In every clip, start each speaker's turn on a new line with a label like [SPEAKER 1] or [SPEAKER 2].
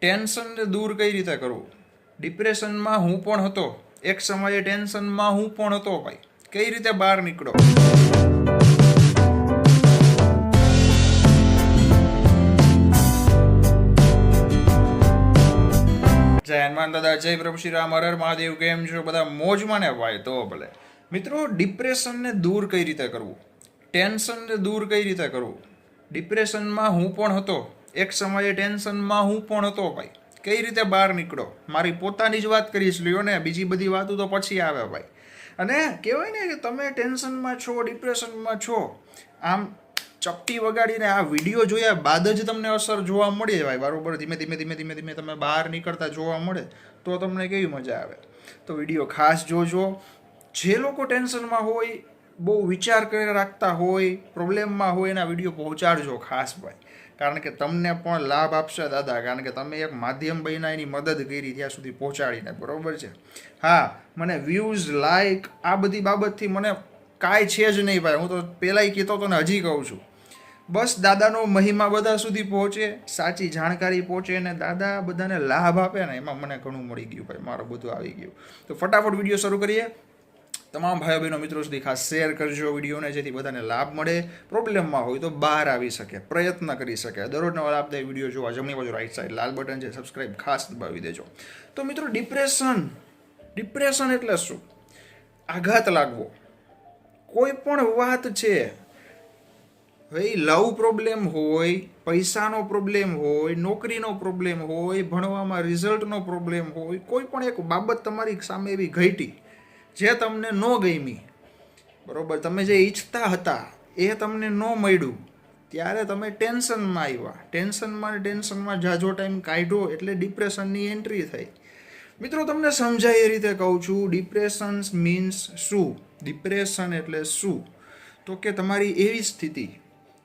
[SPEAKER 1] ટેન્શનને દૂર કઈ રીતે કરવું? ડિપ્રેશનમાં હું પણ હતો. એક સમયે ટેન્શનમાં હું પણ હતો ભાઈ. કઈ રીતે બહાર નીકળો? જય હનુમાન દાદા, જય પ્રભુ શ્રી રામ, હર મહાદેવ, કેમ છો? બધા મોજમાં ને ભાઈ? તો ભલે. મિત્રો, ડિપ્રેશનને દૂર કઈ રીતે કરવું? ટેન્શનને દૂર કઈ રીતે કરવું? ડિપ્રેશનમાં હું પણ હતો. એક સમયે ટેન્શનમાં હું પણ હતો ભાઈ. કઈ રીતે બહાર નીકળો? મારી પોતાની જ વાત કરીશ, લ્યો ને. બીજી બધી વાતો તો પછી આવે ભાઈ. અને કહેવાય ને કે તમે ટેન્શનમાં છો, ડિપ્રેશનમાં છો, આમ ચપટી વગાડીને આ વીડિયો જોયા બાદ જ તમને અસર જોવા મળે ભાઈ. બરોબર? ધીમે ધીમે ધીમે ધીમે ધીમે તમે બહાર નીકળતા જોવા મળે તો તમને કેવી મજા આવે. તો વીડિયો ખાસ જોજો. જે લોકો ટેન્શનમાં હોય, બહુ વિચાર કરી રાખતા હોય, પ્રોબ્લેમમાં હોય એના વીડિયો પહોંચાડજો ખાસ ભાઈ. કારણ કે તમને પણ લાભ આપશે દાદા, કારણ કે તમે એક માધ્યમ બન્યા એની મદદ કરી ત્યાં સુધી પહોંચાડીને, બરોબર છે? હા, મને વ્યૂઝ લાઇક આ બધી બાબતથી મને કાંઈ છે જ નહીં ભાઈ. હું તો પહેલાંય કહેતો હતો ને હજી કહું છું. બસ દાદાનો મહિમા બધા સુધી પહોંચે, સાચી જાણકારી પહોંચે અને દાદા બધાને લાભ આપે ને, એમાં મને ઘણું મળી ગયું ભાઈ, મારું બધું આવી ગયું. તો ફટાફટ વીડિયો શરૂ કરીએ. તમામ ભાઈઓ બહેનો મિત્રો સુધી ખાસ શેર કરજો વિડીયોને, જેથી બધાને લાભ મળે. પ્રોબ્લેમમાં હોય તો બહાર આવી શકે, પ્રયત્ન કરી શકે. દરરોજ નવા લાભદાયક વીડિયો જોવા, જમણી બાજુ રાઈટ સાઈડ લાલ બટન છે સબસ્ક્રાઇબ ખાસ દબાવી દેજો. તો મિત્રો ડિપ્રેશન ડિપ્રેશન એટલે શું? આઘાત લાગવો. કોઈ પણ વાત છે, ભાઈ, લવ પ્રોબ્લેમ હોય, પૈસાનો પ્રોબ્લેમ હોય, નોકરીનો પ્રોબ્લેમ હોય, ભણવામાં રિઝલ્ટનો પ્રોબ્લેમ હોય, કોઈ પણ એક બાબત તમારી સામે એવી ઘટી જે તમને ન ગમી, બરોબર, તમે જે ઈચ્છતા હતા, એ તમને ન મળ્યું, ત્યારે તમે ટેન્શનમાં આવ્યા. ટેન્શનમાં ટેન્શનમાં જાજો ટાઈમ કાઢ્યો એટલે ડિપ્રેશનની એન્ટ્રી થઈ. મિત્રો, તમને સમજાય એ રીતે કહું છું, ડિપ્રેશન મીન્સ શું? ડિપ્રેશન એટલે શું? તો કે તમારી એવી સ્થિતિ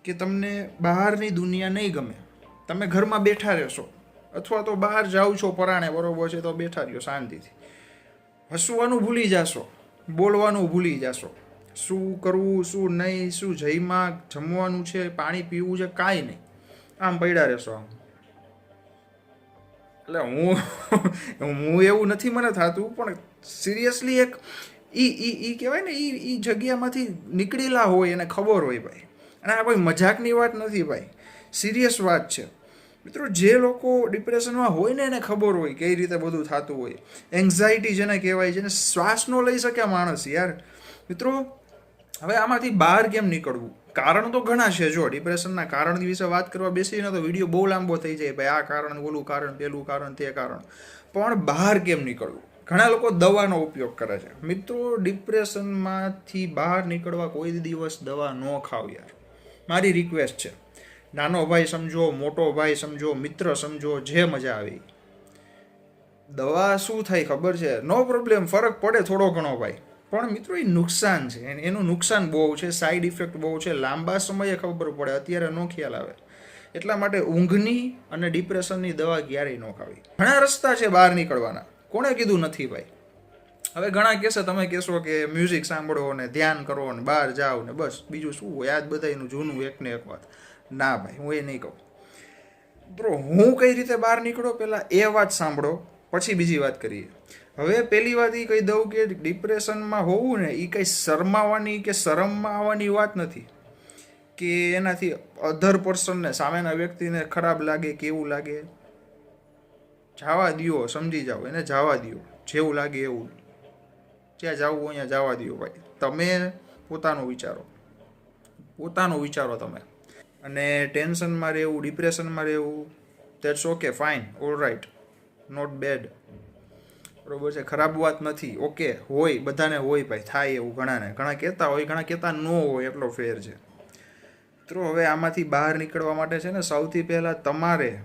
[SPEAKER 1] કે તમને બહારની દુનિયા નહીં ગમે. તમે ઘરમાં બેઠા રહેશો, અથવા તો બહાર જાઓ છો પરાણે, બરોબર છે, તો બેઠા રહ્યો શાંતિથી. હસવાનું ભૂલી જાશો, બોલવાનું ભૂલી જાશો. શું કરવું, શું નહીં, શું જઈમાં જમવાનું છે, પાણી પીવું છે, કાંઈ નહીં. આમ પડ્યા રહેશો આમ. એટલે હું હું એવું નથી મને થતું, પણ સિરિયસલી એક ઈ ઈ ઈ કહેવાય ને, ઈ ઈ જગ્યામાંથી નીકળેલા હોય એને ખબર હોય ભાઈ. અને આ કોઈ મજાકની વાત નથી ભાઈ. સિરિયસ વાત છે. મિત્રો, જે લોકો ડિપ્રેશનમાં હોય ને એને ખબર હોય કઈ રીતે બધું થતું હોય. એન્ઝાયટી જેને કહેવાય છે ને શ્વાસ ન લઈ શકે માણસ યાર. મિત્રો, હવે આમાંથી બહાર કેમ નીકળવું? કારણ તો ઘણા છે જો ડિપ્રેશનના કારણ વિશે વાત કરવા બેસીને તો વીડિયો બહુ લાંબો થઈ જાય. ભાઈ, આ કારણ, ઓલું કારણ, પેલું કારણ, તે કારણ. પણ બહાર કેમ નીકળવું? ઘણા લોકો દવાનો ઉપયોગ કરે છે. મિત્રો ડિપ્રેશનમાંથી બહાર નીકળવા કોઈ દિવસ દવા ન ખાવ યાર. મારી રિક્વેસ્ટ છે. નાનો ભાઈ સમજો, મોટો ભાઈ સમજો, મિત્ર સમજો, જે મજા આવી. દવા શું થાય ખબર છે? નો પ્રોબ્લેમ ફરક પડે થોડો ઘણો ભાઈ. પણ મિત્રો, એ નુકસાન છે. એનું નુકસાન બહુ છે સાઈડ ઇફેક્ટ બહુ છે. લાંબા સમયે ખબર પડે, અત્યારે નો ખ્યાલ આવે. એટલા માટે ઊંઘની અને ડિપ્રેશનની દવા ક્યારેય ન ખાવી. ઘણા રસ્તા છે બહાર નીકળવાના. કોણે કીધું નથી ભાઈ. હવે ઘણા કહેશે, તમે કહેશો કે મ્યુઝિક સાંભળો ને ધ્યાન કરો ને બહાર જાઓ ને બસ. બીજું શું હોય? યાદ બધાયનું જૂનું એક ને એક વાત. ના ભાઈ, હું એ નહીં કહું. બ્રો, હું કઈ રીતે બહાર નીકળો પહેલાં એ વાત સાંભળો, પછી બીજી વાત કરીએ. હવે પહેલી વાત એ કહી દઉં કે ડિપ્રેશનમાં હોવું ને એ કંઈ શરમાવાની કે શરમમાં આવવાની વાત નથી. કે એનાથી અધર પર્સનને સામેના વ્યક્તિને ખરાબ લાગે કેવું લાગે. જવા દ્યો, સમજી જાઓ, એને જવા દ્યો, જેવું લાગે એવું. જ્યાં જવું અહીંયા જવા દ્યો ભાઈ. તમે પોતાનું વિચારો. પોતાનું વિચારો તમે. અને ટેન્શનમાં રહેવું, ડિપ્રેશનમાં રહેવું that's okay fine all right not bad બરોબર છે, ખરાબ વાત નથી ઓકે હોય, બધાને હોય ભાઈ, થાય એવું ઘણાને. ઘણા કહેતા હોય, ઘણા કહેતા ન હોય, એટલો ફેર છે. મિત્રો, હવે આમાંથી બહાર નીકળવા માટે છે ને, સૌથી પહેલાં તમારે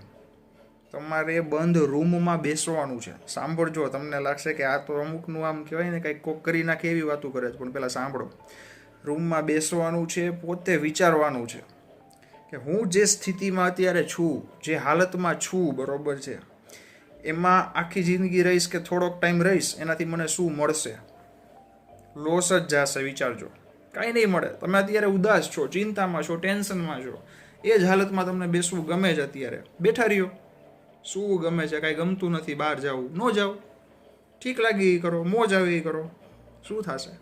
[SPEAKER 1] તમારે બંધ રૂમમાં બેસવાનું છે. સાંભળજો, તમને લાગશે કે આ તો અમુકનું આમ કહેવાય ને, કંઈક કોક કરી નાખે એવી વાતો કરે છે, પણ પહેલાં સાંભળો. રૂમમાં બેસવાનું છે, પોતે વિચારવાનું છે. કે હું જે સ્થિતિમાં અત્યારે છું, જે હાલતમાં છું, બરોબર છે, એમાં આખી જિંદગી રહીશ કે થોડોક ટાઈમ રહીશ, એનાથી મને શું મળશે? લોસ જ જશે, વિચારજો. કાંઈ નહીં મળે. તમે અત્યારે ઉદાસ છો, ચિંતામાં છો, ટેન્શનમાં છો. એ જ હાલતમાં તમને બેસવું ગમે છે અત્યારે. બેઠા રહ્યો. શું ગમે છે? કાંઈ ગમતું નથી, બહાર જવું. ન જાઓ. ઠીક લાગે એ કરો, મોજ આવે એ કરો. શું થશે?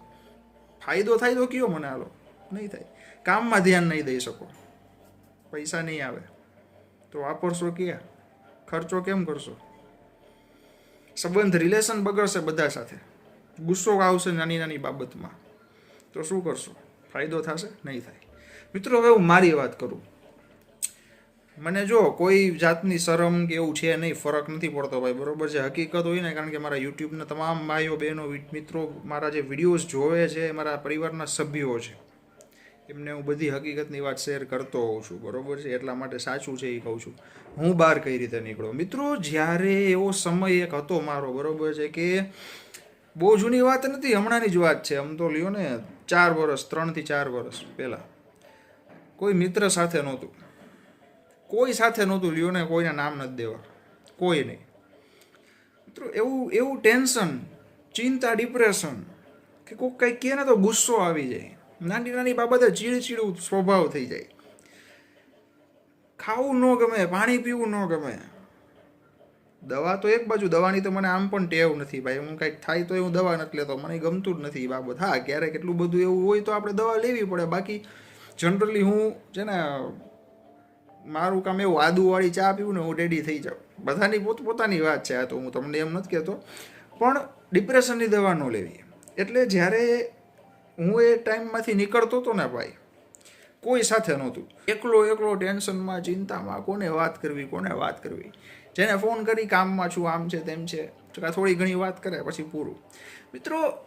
[SPEAKER 1] ફાયદો થાય તો કયો મને હાલો? નહીં થાય. કામમાં ધ્યાન નહીં દઈ શકો. પૈસા નહીં આવે. તો વાપરશો ક્યાં? ખર્ચો કેમ કરશો? સંબંધ રિલેશન બગડશે બધા સાથે. ગુસ્સો આવશે નાની નાની બાબતમાં. તો શું કરશો? ફાયદો થશે? નહીં થાય. મિત્રો, હવે હું મારી વાત કરું. મને જો કોઈ જાતની શરમ કે એવું છે નહીં, ફરક નથી પડતો ભાઈ. બરોબર છે? હકીકત હોય ને, કારણ કે મારા યુટ્યુબના તમામ ભાઈઓ, બહેનો મિત્રો, મારા જે વિડીયોઝ જોવે છે મારા પરિવારના સભ્યો છે. એમને હું બધી હકીકતની વાત શેર કરતો હોઉં છું, બરોબર છે? એટલા માટે સાચું છે એ કહું છું. હું બહાર કઈ રીતે નીકળો? મિત્રો, જ્યારે એવો સમય એક હતો મારો, બરોબર છે કે બહુ જૂની વાત નથી, હમણાંની જ વાત છે. આમ તો લ્યો ને, ચાર વર્ષ ત્રણથી ચાર વર્ષ પહેલાં. કોઈ મિત્ર સાથે નહોતું. કોઈ સાથે નહોતું, લ્યો ને, કોઈના નામ નથી દેવા. કોઈ નહીં. મિત્રો, એવું એવું ટેન્શન ચિંતા ડિપ્રેશન કે કોઈ કંઈક કહે ને તો ગુસ્સો આવી જાય. નાની નાની બાબતે ચીડચીડું સ્વભાવ થઈ જાય. ખાવું ન ગમે, પાણી પીવું ન ગમે. દવા તો એક બાજુ, દવાની તો મને આમ પણ ટેવ નથી ભાઈ. હું કાંઈક થાય તો હું દવા નથી લેતો, મને ગમતું જ નથી બાબત. હા ક્યારેક એટલું બધું એવું હોય તો આપણે દવા લેવી પડે. બાકી જનરલી હું છે ને, મારું કામ એવું આદુવાળી ચા પીવું ને હું રેડી થઈ જાઉં. બધાની પોતપોતાની વાત છે આ તો, હું તમને એમ નથી કહેતો. પણ ડિપ્રેશનની દવા ન લેવી. એટલે જ્યારે હું એ ટાઈમમાંથી નીકળતો હતો ને ભાઈ. કોઈ સાથે નહોતું. એકલો એકલો ટેન્શનમાં, ચિંતામાં, કોને વાત કરવી, કોને વાત કરવી. જેને ફોન કરી કામમાં છું, આમ છે, તેમ છે થોડી ઘણી વાત કરે પછી પૂરું. મિત્રો,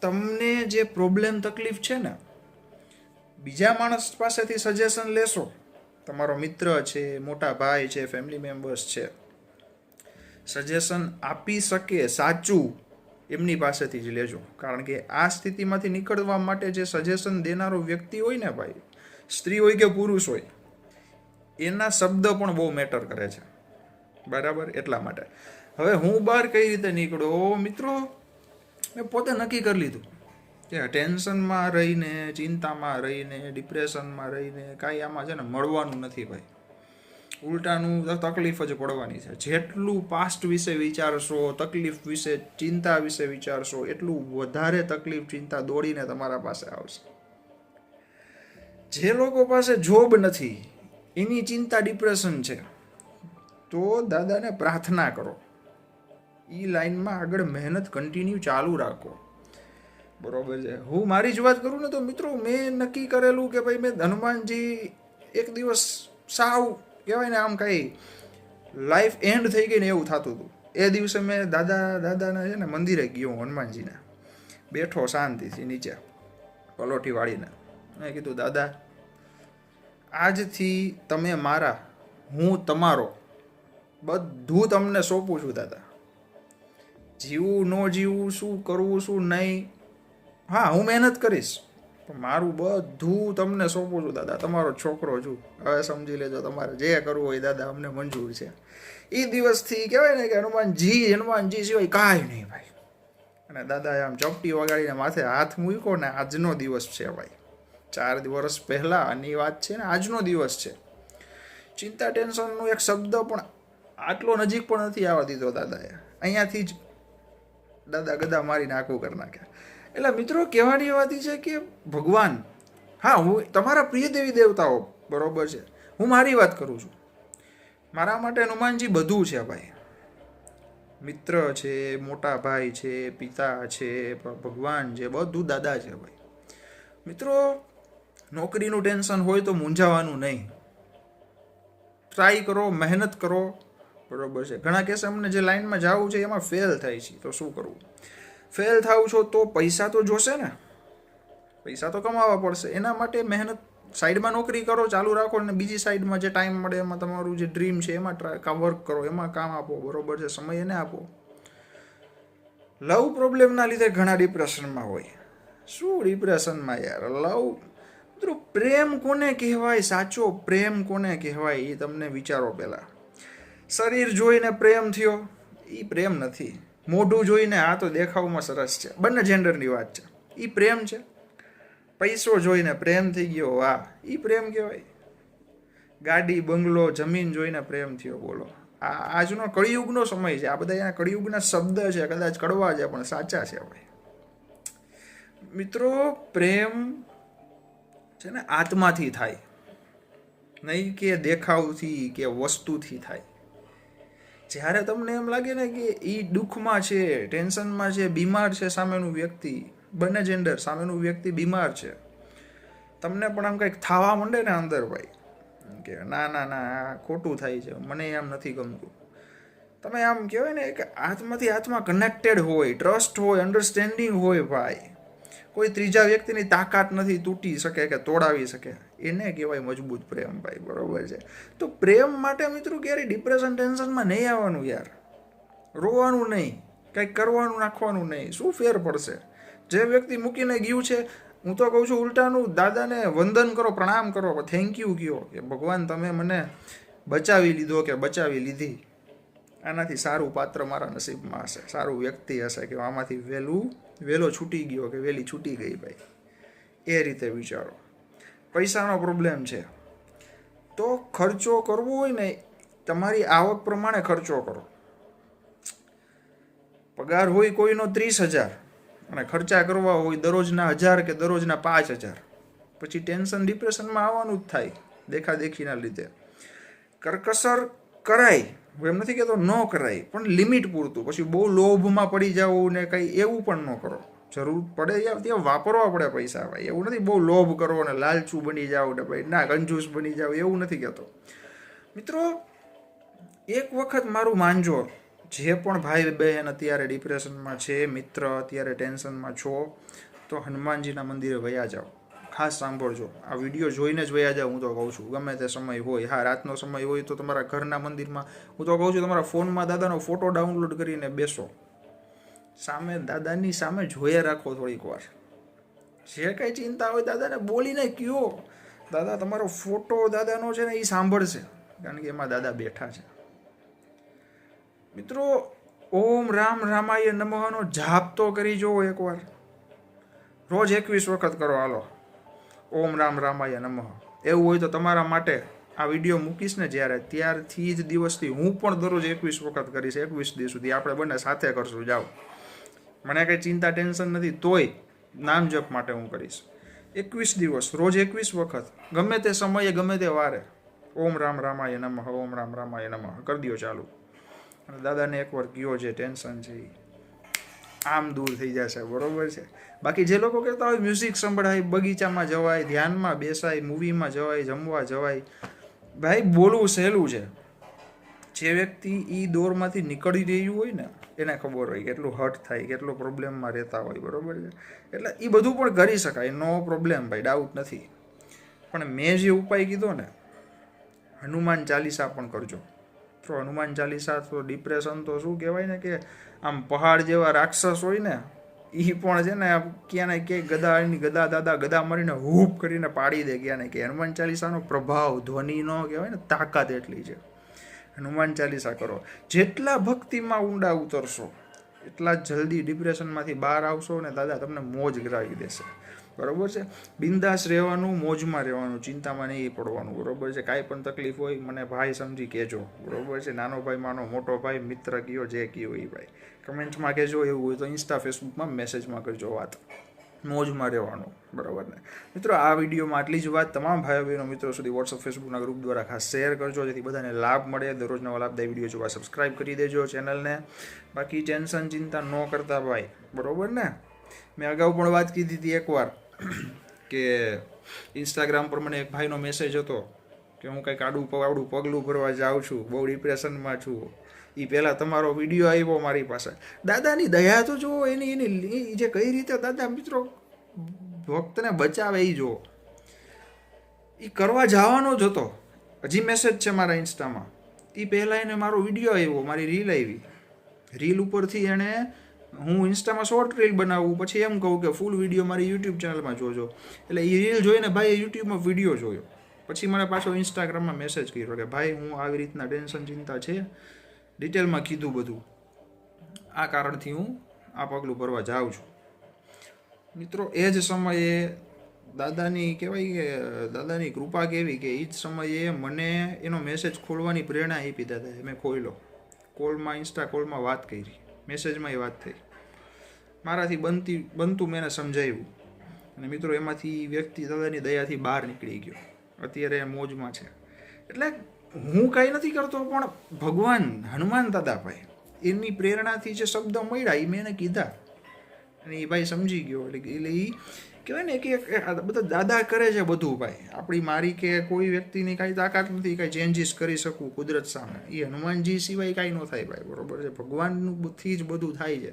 [SPEAKER 1] તમને જે પ્રોબ્લેમ તકલીફ છે ને, બીજા માણસ પાસેથી સજેશન લેશો. તમારો મિત્ર છે, મોટા ભાઈ છે ફેમિલી મેમ્બર્સ છે. સજેશન આપી શકે, સાચું. એમની પાસેથી જ લેજો. કારણ કે આ સ્થિતિમાંથી નીકળવા માટે જે સજેશન દેનારો વ્યક્તિ હોય ને ભાઈ, સ્ત્રી હોય કે પુરુષ હોય, એના શબ્દ પણ બહુ મેટર કરે છે. બરાબર? એટલા માટે. હવે હું બહાર કઈ રીતે નીકળો? મિત્રો, મેં પોતે નક્કી કરી લીધું. કે ટેન્શનમાં રહીને, ચિંતામાં રહીને ડિપ્રેશનમાં રહીને કાંઈ આમાં છે ને મળવાનું નથી ભાઈ. ઉલટાનું તકલીફ જ પડવાની છે. જેટલું પાસ્ટ વિશે વિચારશો, તકલીફ વિશે, ચિંતા વિશે વિચારશો, એટલું વધારે તકલીફ, ચિંતા દોડીને તમારા પાસે આવશે. જે લોકો પાસે જોબ નથી, એની ચિંતા ડિપ્રેશન છે, તો દાદાને પ્રાર્થના કરો. એ લાઈનમાં આગળ મહેનત કન્ટિન્યુ ચાલુ રાખો. બરોબર છે. હું મારી જ વાત કરું ને તો મિત્રો, મેં નક્કી કરેલું કે ભાઈ મેં હનુમાનજી એક દિવસ સાવ કહેવાય ને આમ કાંઈ લાઈફ એન્ડ થઈ ગઈ ને એવું થતું હતું. એ દિવસે મેં દાદા, દાદાના છે ને મંદિરે ગયો હનુમાનજીના. બેઠો શાંતિથી નીચે પલોઠી વાળીને. મેં કીધું, દાદા, આજથી તમે મારા, હું તમારો, બધું તમને સોંપું છું, દાદા. જીવવું ન જીવવું શું કરવું, શું નહીં. હા, હું મહેનત કરીશ. મારું બધું તમને સોંપું છું, દાદા. તમારો છોકરો છું. હવે સમજી લેજો તમારે જે કરવું હોય દાદા અમને મંજૂર છે. એ દિવસથી કહેવાય ને કે હનુમાનજી હનુમાનજી સિવાય કાંઈ નહીં ભાઈ. અને દાદાએ આમ ચપટી વગાડીને માથે હાથ મૂક્યો ને આજનો દિવસ છે ભાઈ. ચાર વર્ષ પહેલાંની વાત છે ને, આજનો દિવસ છે. ચિંતા ટેન્શનનો એક શબ્દ પણ આટલો નજીક પણ નથી આવવા દીધો દાદાએ. અહીંયાથી જ દાદા ગદા મારીને આખું કરી નાખ્યા. એટલે મિત્રો કહેવાની વાત છે કે ભગવાન, હા, હું તમારા પ્રિય દેવી દેવતાઓ, બરોબર છે. હું મારી વાત કરું છું. મારા માટે હનુમાનજી બધું છે ભાઈ. મિત્ર છે, મોટા ભાઈ છે, પિતા છે ભગવાન છે, બધું દાદા છે ભાઈ. મિત્રો, નોકરીનું ટેન્શન હોય તો મૂંઝાવાનું નહીં. ટ્રાય કરો, મહેનત કરો, બરોબર છે. ઘણા કેસ અમને જે લાઈનમાં જવું છે, એમાં ફેલ થાય છે. તો શું કરવું? ફેલ થાવ છો તો પૈસા તો જોશે ને. પૈસા તો કમાવા પડશે. એના માટે મહેનત સાઈડમાં નોકરી કરો, ચાલુ રાખો અને બીજી સાઈડમાં જે ટાઈમ મળે એમાં તમારું જે ડ્રીમ છે એમાં ટ્રાય વર્ક કરો, એમાં કામ આપો, બરોબર છે? સમય એને આપો. લવ પ્રોબ્લેમના લીધે ઘણા ડિપ્રેશનમાં હોય. શું ડિપ્રેશનમાં યાર? લવ, મિત્રો પ્રેમ કોને કહેવાય? સાચો પ્રેમ કોને કહેવાય? એ તમને વિચારો પહેલાં. શરીર જોઈને પ્રેમ થયો એ પ્રેમ નથી. મોઢું જોઈને આ તો દેખાવમાં સરસ છે. બંને જેન્ડરની વાત છે. એ પ્રેમ છે. પૈસો જોઈને પ્રેમ થઈ ગયો. વાહ. એ પ્રેમ કહેવાય. ગાડી, બંગલો, જમીન જોઈને પ્રેમ થયો. બોલો. આ આજનો કળિયુગનો સમય છે. આ બધા એના કળિયુગના શબ્દ છે. કદાચ કડવા છે, પણ સાચા છે ભાઈ. મિત્રો, પ્રેમ છે ને આત્માથી થાય. નહીં કે દેખાવથી કે વસ્તુથી થાય. જ્યારે તમને એમ લાગે ને કે એ દુઃખમાં છે, ટેન્શનમાં છે, બીમાર છે સામેનું વ્યક્તિ, બંને જેન્ડર સામેનું વ્યક્તિ બીમાર છે, તમને પણ આમ કંઈક થવા માંડે ને અંદર ભાઈ. કે ના ના ના ખોટું થાય છે, મને એમ નથી ગમતું. તમે આમ કહેવાય ને કે આત્માથી આત્મા કનેક્ટેડ હોય ટ્રસ્ટ હોય અન્ડરસ્ટેન્ડિંગ હોય ભાઈ. કોઈ ત્રીજા વ્યક્તિની તાકાત નથી, તૂટી શકે કે તોડાવી શકે. એને કહેવાય મજબૂત પ્રેમ ભાઈ, બરોબર છે? તો પ્રેમ માટે મિત્રો ક્યારેય ડિપ્રેશન ટેન્શનમાં નહીં આવવાનું યાર. રોવાનું નહીં, કંઈક કરવાનું, નાખવાનું નહીં. શું ફેર પડશે? જે વ્યક્તિ મૂકીને ગયું છે, હું તો કહું છું ઉલટાનું, દાદાને વંદન કરો, પ્રણામ કરો થેન્ક યુ કહો, કે ભગવાન તમે મને બચાવી લીધો કે બચાવી લીધી. આનાથી સારું પાત્ર મારા નસીબમાં હશે, સારું વ્યક્તિ હશે, કે આમાંથી વહેલું, વહેલો છૂટી ગયો કે વહેલી છૂટી ગઈ ભાઈ. એ રીતે વિચારો. પૈસાનો પ્રોબ્લેમ છે. તો ખર્ચો કરવો હોય ને, તમારી આવક પ્રમાણે ખર્ચો કરો. પગાર હોય કોઈનો ત્રીસ હજાર, અને ખર્ચા કરવા હોય દરરોજના હજાર કે દરરોજના પાંચ હજાર. પછી ટેન્શન ડિપ્રેશનમાં આવવાનું જ થાય, દેખાદેખીના લીધે. કરકસર કરાય, હું એમ નથી કહેતો ન કરાય, પણ લિમિટ પૂરતું. પછી બહુ લોભમાં પડી જવું ને કંઈ એવું પણ ન કરો. જરૂર પડે ત્યાં વાપરવા પડે પૈસા ભાઈ. એવું નથી, બહુ લોભ કરો ને લાલચું બની જાવ ને ભાઈ, ના કંજૂસ બની જાવ એવું નથી કહેતો. મિત્રો, એક વખત મારું માનજો જે પણ ભાઈ બહેન અત્યારે ડિપ્રેશનમાં છે, મિત્ર અત્યારે ટેન્શનમાં છો, તો હનુમાનજીના મંદિરે વયા જાઓ. ખાસ સાંભળજો. આ વીડિયો જોઈને જ વયા જાઓ, હું તો કહું છું. ગમે તે સમય હોય, હા, રાતનો સમય હોય તો તમારા ઘરના મંદિરમાં, હું તો કહું છું, તમારા ફોનમાં દાદાનો ફોટો ડાઉનલોડ કરીને બેસો. સામે દાદાની સામે જોયા રાખો થોડીક વાર. જે કંઈ ચિંતા હોય દાદાને બોલીને કયો. દાદા, તમારો ફોટો દાદાનો છે ને એ સાંભળશે, કારણ કે એમાં દાદા બેઠા છે. મિત્રો, ઓમ રામ રામાય નમઃનો જાપ તો કરી જુઓ એકવાર. રોજ એકવીસ વખત કરો, હાલો. ઓમ રામ રામાય નમઃ. એવું હોય તો તમારા માટે આ વીડિયો મૂકીશ ને જ્યારે, ત્યારથી જ દિવસથી હું પણ દરરોજ એકવીસ વખત કરીશ, એકવીસ દિવસ સુધી. આપણે બંને સાથે કરશું, જાઓ. મને કંઈ ચિંતા, ટેન્શન નથી, તોય નામ જપ માટે હું કરીશ. એકવીસ દિવસ, રોજ એકવીસ વખત. ગમે તે સમયે, ગમે તે વારે. ઓમ રામ રામાય નમઃ, ઓમ રામ રામાય નમઃ. કરી દો ચાલુ. અને દાદાને એકવાર ગયો જે ટેન્શન છે આમ દૂર થઈ જશે, બરોબર છે? બાકી જે લોકો કહેતા હોય મ્યુઝિક સંભળાય, બગીચામાં જવાય, ધ્યાનમાં બેસાય મૂવીમાં જવાય, જમવા જવાય. ભાઈ, બોલવું સહેલું છે. જે વ્યક્તિ એ દોરમાંથી નીકળી રહ્યું હોય ને, એને ખબર હોય કેટલું હર્ટ થાય કેટલો પ્રોબ્લેમમાં રહેતા હોય, બરાબર છે? એટલે એ બધું પણ કરી શકાય નો પ્રોબ્લેમ ભાઈ ડાઉટ નથી. પણ મેં જે ઉપાય કીધો ને, હનુમાન ચાલીસા પણ કરજો. તો હનુમાન ચાલીસા તો ડિપ્રેશન તો શું કહેવાય ને કે, આમ પહાડ જેવા રાક્ષસ હોય ને એ પણ છે ને ક્યાં ને ક્યાંય ગદા એની ગદા દાદા ગદા મારીને હૂપ કરીને પાડી દે ક્યાં ને કે હનુમાન ચાલીસાનો પ્રભાવ ધ્વનિનો કહેવાય ને, તાકાત એટલી છે. હનુમાન ચાલીસા કરો. જેટલા ભક્તિમાં ઊંડા ઉતરશો, એટલા જલ્દી ડિપ્રેશનમાંથી બહાર આવશો ને દાદા તમને મોજ કરાવી દેશે. બરોબર છે? બિંદાસ રહેવાનું, મોજમાં રહેવાનું, ચિંતામાં નહીં પડવાનું. બરોબર છે? કાંઈ પણ તકલીફ હોય, મને ભાઈ સમજી કહેજો. બરોબર છે? નાનો ભાઈ માનો, મોટો ભાઈ, મિત્ર કયો, જે કયો, એ ભાઈ. કમેન્ટમાં કહેજો, એવું હોય તો ઇન્સ્ટા ફેસબુકમાં મેસેજમાં કરજો વાત. મોજમાં રહેવાનું, બરાબર ને? મિત્રો, આ વિડીયોમાં આટલી જ વાત. તમામ ભાઈ બહેનો મિત્રો સુધી વોટ્સઅપ ફેસબુકના ગ્રુપ દ્વારા ખાસ શેર કરજો, જેથી બધાને લાભ મળે. દરરોજ નવા લાભદાયી વીડિયો જોવા સબસ્ક્રાઇબ કરી દેજો ચેનલને બાકી ટેન્શન, ચિંતા ન કરતા ભાઈ, બરોબર ને? મેં અગાઉ પણ વાત કીધી હતી એકવાર કે ઇન્સ્ટાગ્રામ પર મને એક ભાઈનો મેસેજ હતો. કે હું કંઈક આડું પાવડું પગલું ભરવા જાઉં છું, બહુ ડિપ્રેશનમાં છું. એ પહેલાં તમારો વીડિયો આવ્યો મારી પાસે. દાદાની દયા તો જુઓ, એની એની જે કઈ રીતે દાદા મિત્રો ભક્તને બચાવે એ જુઓ. એ કરવા જવાનો જ હતો. હજી મેસેજ છે મારા ઇન્સ્ટામાં. એ પહેલાં એને મારો વીડિયો આવ્યો, મારી રીલ આવી. રીલ ઉપરથી એણે હું ઇન્સ્ટામાં શોર્ટ રીલ બનાવું, પછી એમ કહું કે ફૂલ વીડિયો મારી યુટ્યુબ ચેનલમાં જોજો. એટલે એ રીલ જોઈને ભાઈએ યુટ્યુબમાં વીડિયો જોયો. પછી મને પાછો ઇન્સ્ટાગ્રામમાં મેસેજ કર્યો કે ભાઈ, હું આવી રીતના ટેન્શન ચિંતા છે. ડિટેલમાં કીધું બધું. આ કારણથી હું આ પગલું ભરવા જાઉં છું. મિત્રો, એ જ સમયે દાદાની કહેવાય કે, દાદાની કૃપા કેવી કે એ જ સમયે મને એનો મેસેજ ખોલવાની પ્રેરણા આપી દાદાએ. મેં ખોલ્યો કોલમાં ઇન્સ્ટા કોલમાં વાત કરી. મેસેજમાં એ વાત થઈ. મારાથી બનતી, બનતું મેં સમજાવ્યું. અને મિત્રો, એમાંથી વ્યક્તિ દાદાની દયાથી બહાર નીકળી ગયો. અત્યારે મોજમાં છે. એટલે હું કાંઈ નથી કરતો, પણ ભગવાન, હનુમાન દાદાભાઈ, એમની પ્રેરણાથી જે શબ્દ મળ્યા એ મેં એને કીધા. અને એ ભાઈ સમજી ગયો. એટલે એટલે એ કહેવાય ને કે બધા દાદા કરે છે બધું ભાઈ. આપણી મારી કે કોઈ વ્યક્તિની કાંઈ તાકાત નથી, કાંઈ ચેન્જીસ કરી શકું કુદરત સામે. એ હનુમાનજી સિવાય કાંઈ ન થાય ભાઈ, બરોબર છે? ભગવાનનું થી જ બધું થાય છે.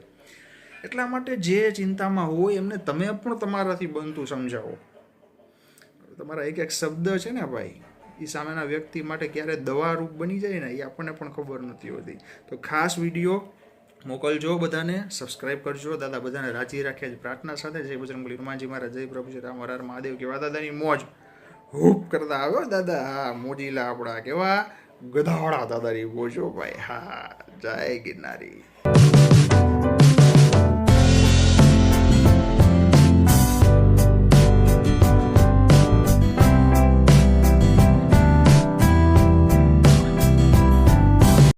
[SPEAKER 1] એટલા માટે જે ચિંતામાં હોય, એમને તમે પણ તમારાથી બનતું સમજાવો. તમારા એક એક શબ્દ છે ને ભાઈ, એ સામેના વ્યક્તિ માટે ક્યારે દવારૂપ બની જાય ને એ આપણને પણ ખબર નથી હોતી. તો ખાસ વીડિયો મોકલજો બધાને સબસ્ક્રાઇબ કરજો. દાદા બધાને રાજી રાખે છે પ્રાર્થના સાથે. જય બજરંગલી હનુમાનજી મહારાજ, જય પ્રભુ શ્રી રામ હર હર મહાદેવ કેવા દાદાની મોજ? હૂપ કરતા આવ્યો દાદા. હા, મોજીલા આપણા કેવા ગધાવાળા દાદાની મોજો ભાઈ. હા, જય ગિરનારી.